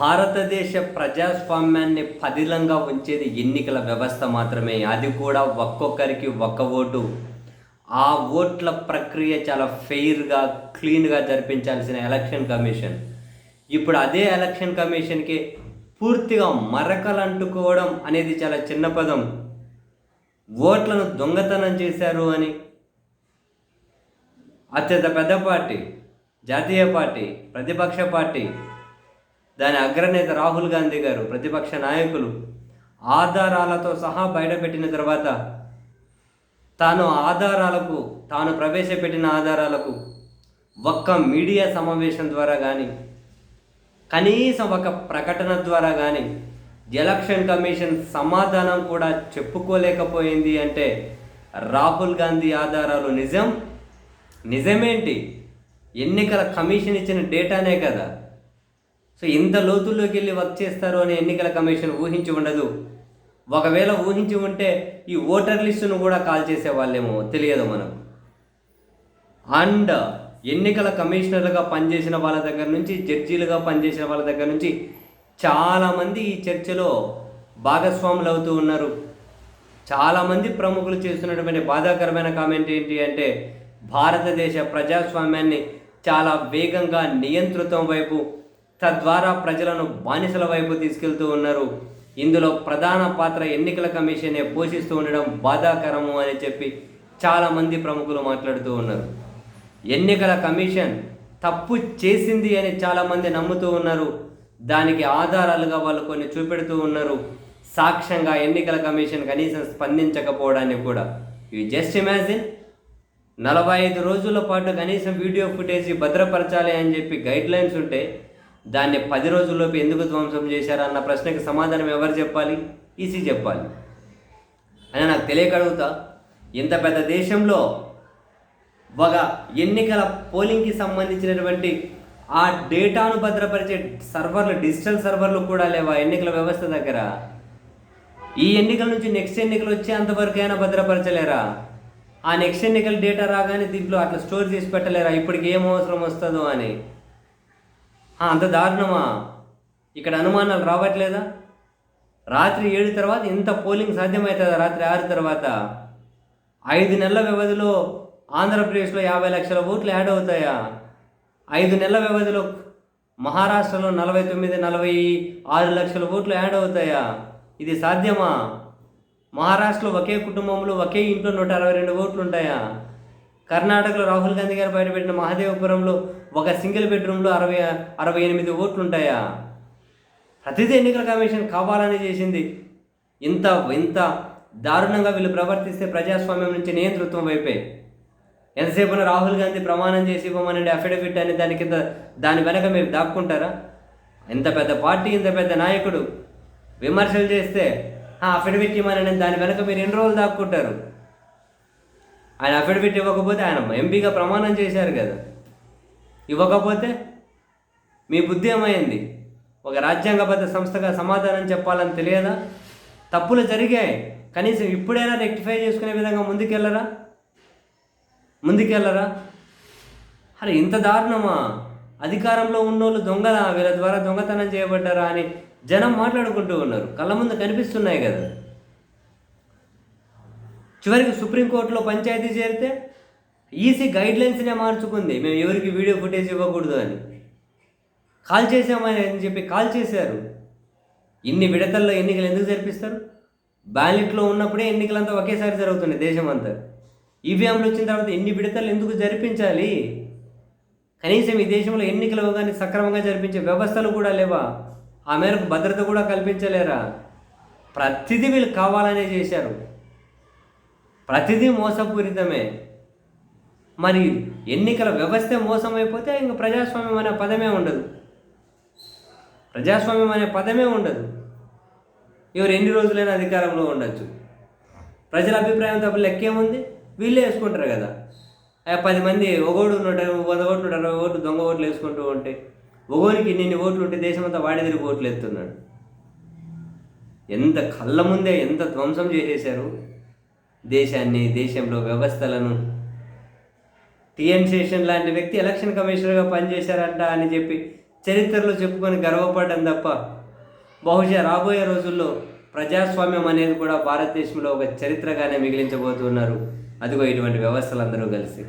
భారతదేశ ప్రజాస్వామ్యాన్ని పదిలంగా ఉంచేది ఎన్నికల వ్యవస్థ మాత్రమే. అది కూడా ఒక్కొక్కరికి ఒక్క ఓటు. ఆ ఓట్ల ప్రక్రియ చాలా ఫెయిర్గా క్లీన్గా జరిపించాల్సిన ఎలక్షన్ కమిషన్. ఇప్పుడు అదే ఎలక్షన్ కమిషన్కి పూర్తిగా మరకలు అంటుకోవడం అనేది చాలా చిన్న పదం. ఓట్లను దొంగతనం చేశారు అని అత్యంత పెద్ద పార్టీ జాతీయ పార్టీ ప్రతిపక్ష పార్టీ దాని అగ్రనేత రాహుల్ గాంధీ గారు ప్రతిపక్ష నాయకులు ఆధారాలతో సహా బయటపెట్టిన తర్వాత తాను ఆధారాలకు తాను ప్రవేశపెట్టిన ఆధారాలకు ఒక్క మీడియా సమావేశం ద్వారా కానీ కనీసం ఒక ప్రకటన ద్వారా కానీ ఎలక్షన్ కమిషన్ సమాధానం కూడా చెప్పుకోలేకపోయింది అంటే రాహుల్ గాంధీ ఆధారాలు నిజం? నిజమేంటి? ఎన్నికల కమిషన్ ఇచ్చిన డేటానే కదా. సో ఇంత లోతుల్లోకి వెళ్ళి వర్క్ చేస్తారు అని ఎన్నికల కమిషన్ ఊహించి ఉండదు. ఒకవేళ ఊహించి ఉంటే ఈ ఓటర్ లిస్టును కూడా కాల్ చేసే వాళ్ళేమో తెలియదు మనకు. అండ్ ఎన్నికల కమిషనర్లుగా పనిచేసిన వాళ్ళ దగ్గర నుంచి జడ్జీలుగా పనిచేసిన వాళ్ళ దగ్గర నుంచి చాలామంది ఈ చర్చలో భాగస్వాములు అవుతూ ఉన్నారు. చాలామంది ప్రముఖులు చేస్తున్నటువంటి బాధాకరమైన కామెంట్ ఏంటి అంటే భారతదేశ ప్రజాస్వామ్యాన్ని చాలా వేగంగా నియంత్రితం వైపు తద్వారా ప్రజలను బానిసల వైపు తీసుకెళ్తూ ఉన్నారు. ఇందులో ప్రధాన పాత్ర ఎన్నికల కమిషనే పోషిస్తూ ఉండడం బాధాకరము అని చెప్పి చాలామంది ప్రముఖులు మాట్లాడుతూ ఉన్నారు. ఎన్నికల కమిషన్ తప్పు చేసింది అని చాలామంది నమ్ముతూ ఉన్నారు. దానికి ఆధారాలుగా వాళ్ళు కొన్ని చూపెడుతూ ఉన్నారు. సాక్ష్యంగా ఎన్నికల కమిషన్ కనీసం స్పందించకపోవడానికి కూడా. యూ జస్ట్ ఇమాజిన్ నలభై ఐదు రోజుల పాటు కనీసం వీడియో ఫుటేజ్ భద్రపరచాలి అని చెప్పి గైడ్ లైన్స్ ఉంటే దాన్ని పది రోజుల్లోపు ఎందుకు ధ్వంసం చేశారు అన్న ప్రశ్నకి సమాధానం ఎవరు చెప్పాలి? ఈసీ చెప్పాలి. అని నాకు తెలియక అడుగుతా ఇంత పెద్ద దేశంలో ఒక ఎన్నికల పోలింగ్కి సంబంధించినటువంటి ఆ డేటాను భద్రపరిచే సర్వర్లు డిజిటల్ సర్వర్లు కూడా లేవా ఎన్నికల వ్యవస్థ దగ్గర? ఈ ఎన్నికల నుంచి నెక్స్ట్ ఎన్నికలు వచ్చేంతవరకు అయినా భద్రపరచలేరా? ఆ నెక్స్ట్ ఎన్నికల డేటా రాగానే దీంట్లో అట్లా స్టోర్ చేసి పెట్టలేరా? ఇప్పటికి ఏం అవసరం వస్తుందో అని. అంత దారుణమా? ఇక్కడ అనుమానాలు రావట్లేదా? రాత్రి ఏడు తర్వాత ఇంత పోలింగ్ సాధ్యమవుతుందా? రాత్రి ఆరు తర్వాత? ఐదు నెలల వ్యవధిలో ఆంధ్రప్రదేశ్లో యాభై లక్షల ఓట్లు యాడ్ అవుతాయా? ఐదు నెలల వ్యవధిలో మహారాష్ట్రలో నలభై తొమ్మిది నలభై ఆరు లక్షల ఓట్లు యాడ్ అవుతాయా? ఇది సాధ్యమా? మహారాష్ట్రలో ఒకే కుటుంబంలో ఒకే ఇంట్లో నూట అరవై రెండు ఓట్లు ఉంటాయా కర్ణాటకలో రాహుల్ గాంధీ గారు బయటపెట్టిన మహాదేవపురంలో ఒక సింగిల్ బెడ్రూమ్లో అరవై అరవై ఎనిమిది ఓట్లుంటాయా ప్రతిదీ ఎన్నికల కమిషన్ కావాలని చేసింది. ఇంత ఇంత దారుణంగా వీళ్ళు ప్రవర్తిస్తే ప్రజాస్వామ్యం నుంచి నియంతృత్వం వైపే. ఎంతసేపున రాహుల్ గాంధీ ప్రమాణం చేసి ఇవ్వమనండి అఫిడవిట్ అని దాని కింద దాని వెనక మీరు దాక్కుంటారా? ఇంత పెద్ద పార్టీ ఇంత పెద్ద నాయకుడు విమర్శలు చేస్తే అఫిడవిట్ ఇవ్వమనండి దాని వెనక మీరు ఎన్ని రోజులు దాక్కుంటారు? ఆయన అఫిడవిట్ ఇవ్వకపోతే ఆయన ఎంపీగా ప్రమాణం చేశారు కదా. ఇవ్వకపోతే మీ బుద్ధి ఏమైంది? ఒక రాజ్యాంగబద్ధ సంస్థగా సమాధానం చెప్పాలని తెలియదా? తప్పులు జరిగాయి. కనీసం ఇప్పుడైనా రెక్టిఫై చేసుకునే విధంగా ముందుకెళ్ళరా ముందుకెళ్ళరా అరే ఇంత దారుణమా? అధికారంలో ఉన్నోళ్ళు దొంగలా? వీళ్ళ ద్వారా దొంగతనం చేయబడ్డారా అని జనం మాట్లాడుకుంటూ ఉన్నారు. కళ్ళ ముందు కనిపిస్తున్నాయి కదా. చివరికి సుప్రీంకోర్టులో పంచాయతీ చేరితే ఈసీ గైడ్లైన్స్నే మార్చుకుంది. మేము ఎవరికి వీడియో ఫుటేజ్ ఇవ్వకూడదు అని. కాల్ చేసామని అని చెప్పి కాల్ చేశారు. ఇన్ని విడతల్లో ఎన్నికలు ఎందుకు జరిపిస్తారు? బ్యాలెట్లో ఉన్నప్పుడే ఎన్నికలంతా ఒకేసారి జరుగుతున్నాయి దేశం అంతా ఈవీఎంలు వచ్చిన తర్వాత ఎన్ని విడతలు ఎందుకు జరిపించాలి? కనీసం ఈ దేశంలో ఎన్నికలు కానీ సక్రమంగా జరిపించే వ్యవస్థలు కూడా లేవా? ఆ మేరకు భద్రత కూడా కల్పించలేరా? ప్రతిదీ వీళ్ళు కావాలనే చేశారు. ప్రతిదీ మోసపూరితమే. మరి ఎన్నికల వ్యవస్థ మోసమైపోతే ఇంక ప్రజాస్వామ్యం అనే పదమే ఉండదు. ప్రజాస్వామ్యం అనే పదమే ఉండదు. ఎవరు ఎన్ని రోజులైనా అధికారంలో ఉండొచ్చు. ప్రజల అభిప్రాయం తప్ప లెక్కేముంది వీళ్ళే వేసుకుంటారు కదా. పది మంది ఒకోడు నూట వంద ఓట్లు అరవై ఓట్లు దొంగ ఓట్లు వేసుకుంటూ ఉంటే ఒకరికి ఇన్ని ఓట్లు ఉంటే దేశమంతా వాడి తిరిగి ఓట్లు ఎత్తున్నాడు. ఎంత కళ్ళ ముందే ఎంత ధ్వంసం చేసేశారు? దేశాన్ని దేశంలో వ్యవస్థలను. టిఎన్ శేషన్ లాంటి వ్యక్తి ఎలక్షన్ కమిషనర్గా పనిచేశారంట అని చెప్పి చరిత్రలో చెప్పుకొని గర్వపడడం తప్ప బహుశా రాబోయే రోజుల్లో ప్రజాస్వామ్యం అనేది కూడా భారతదేశంలో ఒక చరిత్రగానే మిగిలించబోతున్నారు. అదిగో ఇటువంటి వ్యవస్థలందరూ కలిసి.